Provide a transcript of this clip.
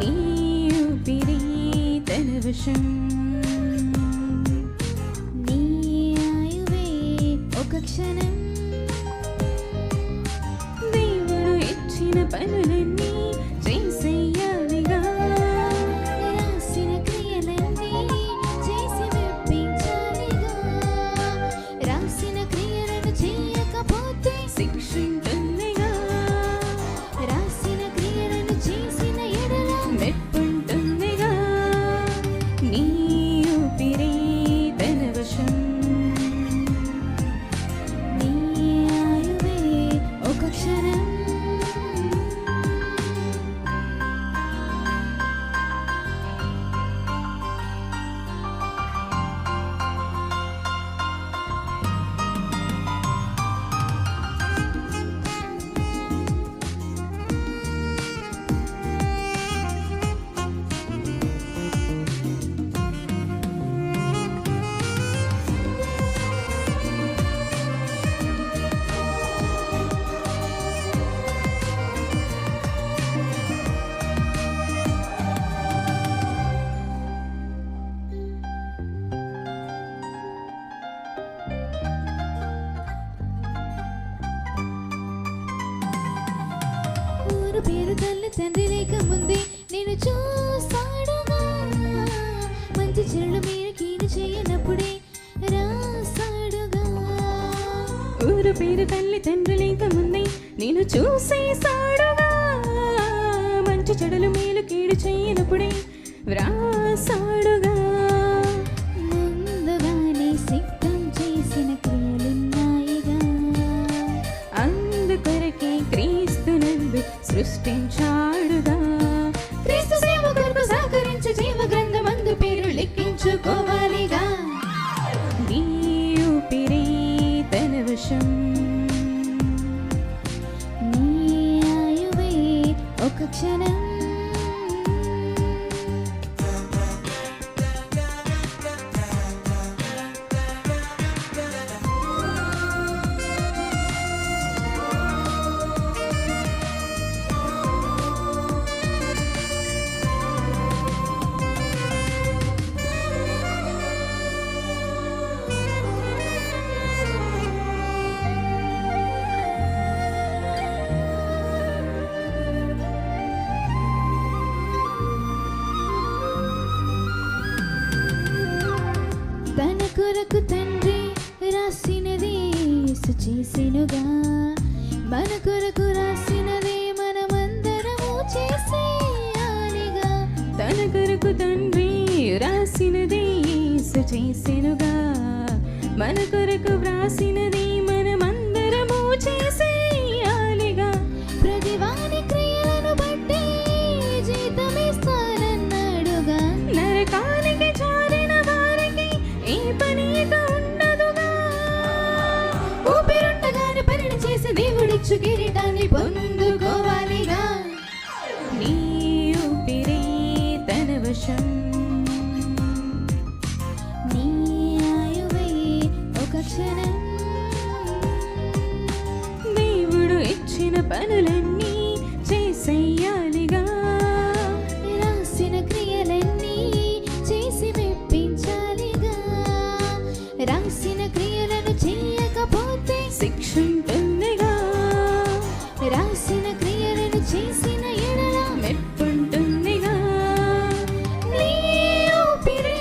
You. వశం నీ ఆయువే ఒక క్షణం. దేవుడు ఇచ్చిన పనులన్నీ తండ్రి లేకముందే నేను చూస్తాడుగా మంచి చెడులు మీరు కీడు చేయనప్పుడే రాసాడుగా ఊరు పేరు తల్లి తండ్రి లేకముందే నేను చూసేసాడుగా మంచి చెడులు మేలు కీడు చేయనప్పుడే వ్రాసాడుగా సృష్టించాడుగా. క్రీస్తు సేవ కొరకు సహకరించి జీవ గ్రంథమందు పేరు లెక్కించుకోవాలిగా నీ ఊపిరే తన వశం. నీ ఆయువే ఒక క్షణం కొరకు తండ్రి రాసినది యేసు చేసెనుగా మన కొరకు రాసినది మనమందరము చేసేయాలిగా తన కొరకు తండ్రి రాసినది యేసు చేసెనుగా మన కొరకు వ్రాసినది వచ్చిన పనులన్నీ చేసేయాలిగా రాసిన క్రియలన్నీ చేసి మెప్పించాలిగా. రాసిన క్రియలను చేయకపోతే శిక్షింటుందిగా. రాసిన క్రియలను చేసిన ఎడల మెప్పుంటుందిగా. నీ ఊపిరి